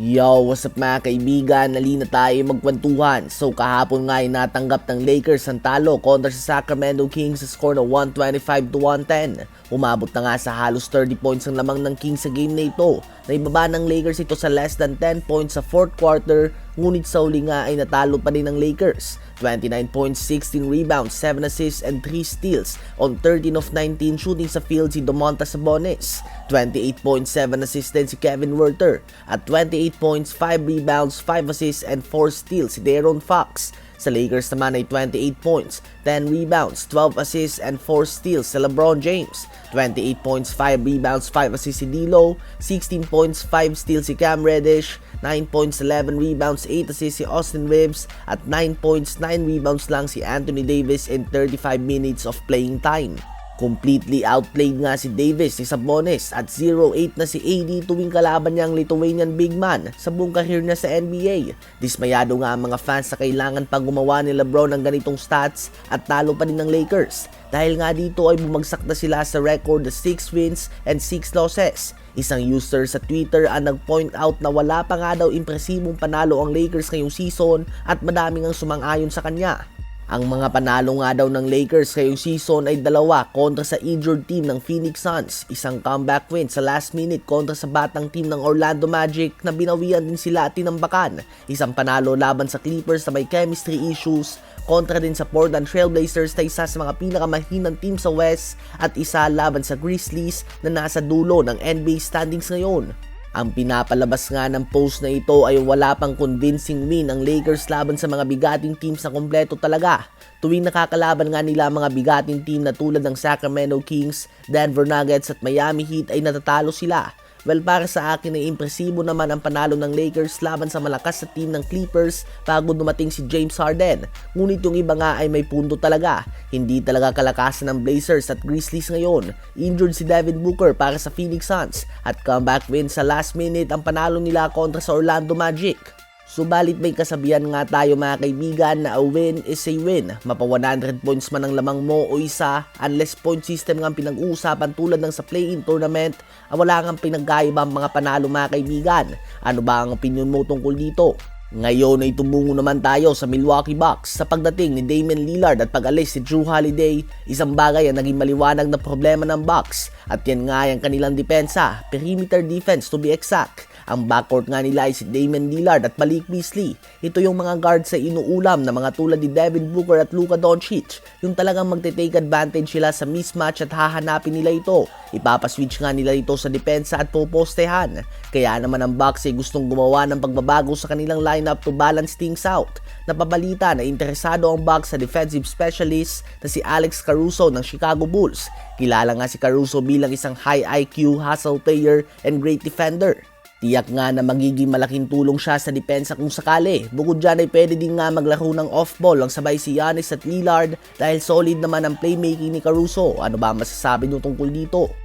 Yo, what's up mga kaibigan? Nali na tayo magkwentuhan. So kahapon nga ay natanggap ng Lakers ang talo kontra sa Sacramento Kings sa score na 125 to 110. Umabot na nga sa halos 30 points ang lamang ng Kings sa game na ito. Naibaba ng Lakers ito sa less than 10 points sa fourth quarter, ngunit sa uli nga ay natalo pa rin ng Lakers. 29 points, 16 rebounds, 7 assists, and 3 steals on 13 of 19 shooting sa field si Domantas Sabonis. 28.7 assists din si Kevin Werther at 28 points, 5 rebounds, 5 assists, and 4 steals si De'Aaron Fox. Sa Lakers naman ay 28 points, 10 rebounds, 12 assists, and 4 steals si LeBron James. 28 points, 5 rebounds, 5 assists si D'Lo, 16 points, 5 steals si Cam Reddish, 9 points, 11 rebounds, 8 assists si Austin Reeves, at 9 points, 9 rebounds lang si Anthony Davis in 35 minutes of playing time. Completely outplayed nga si Davis ni Sabonis at 0-8 na si AD tuwing kalaban niya ang Lithuanian big man sa buong career niya sa NBA. Dismayado nga ang mga fans sa kailangan pang gumawa ni Lebron ng ganitong stats at talo pa din ng Lakers. Dahil nga dito ay bumagsak na sila sa record na 6 wins and 6 losses. Isang user sa Twitter ang nag-point out na wala pa nga daw impresibong panalo ang Lakers ngayong season at madaming ang sumang-ayon sa kanya. Ang mga panalo nga daw ng Lakers ngayong season ay dalawa kontra sa injured team ng Phoenix Suns, isang comeback win sa last minute kontra sa batang team ng Orlando Magic na binawian din sila at tinambakan, isang panalo laban sa Clippers na may chemistry issues, kontra din sa Portland Trailblazers na isa sa mga pinakamahinang team sa West at isa laban sa Grizzlies na nasa dulo ng NBA standings ngayon. Ang pinapalabas nga ng post na ito ay wala pang convincing win ang Lakers laban sa mga bigating teams na kompleto talaga. Tuwing nakakalaban nga nila mga bigating team na tulad ng Sacramento Kings, Denver Nuggets at Miami Heat ay natatalo sila. Well, para sa akin ay impresibo naman ang panalo ng Lakers laban sa malakas na team ng Clippers bago dumating si James Harden. Ngunit yung iba nga ay may punto talaga. Hindi talaga kalakasan ng Blazers at Grizzlies ngayon. Injured si Devin Booker para sa Phoenix Suns at comeback win sa last minute ang panalo nila kontra sa Orlando Magic. Subalit may kasabihan nga tayo mga kaibigan na a win is a win. Mapa 100 points man ang lamang mo o isa, unless point system nga pinag-uusapan tulad ng sa play-in tournament, ah, wala nga pinagkaiba ang mga panalo mga kaibigan. Ano ba ang opinion mo tungkol dito? Ngayon ay tumungo naman tayo sa Milwaukee Bucks sa pagdating ni Damian Lillard at pag-alis si Drew Holiday, isang bagay ang naging maliwanag na problema ng Bucks at yan nga ang kanilang depensa, perimeter defense to be exact. Ang backcourt nga nila ay si Damian Lillard at Malik Beasley. Ito yung mga guard sa inuulam na mga tulad ni Devin Booker at Luka Doncic. Yung talagang magte-take advantage sila sa mismatch at hahanapin nila ito. Ipapaswitch nga nila ito sa depensa at popostehan. Kaya naman ang Bucks ay gustong gumawa ng pagbabago sa kanilang lineup to balance things out. Napabalita na interesado ang Bucks sa defensive specialist na si Alex Caruso ng Chicago Bulls. Kilala nga si Caruso bilang isang high IQ, hustle player, and great defender. Tiyak nga na magiging malaking tulong siya sa depensa kung sakali. Bukod dyan ay pwede din nga maglaro ng off-ball ang sabay si Giannis at Lillard dahil solid naman ang playmaking ni Caruso. Ano ba masasabi nyo tungkol dito?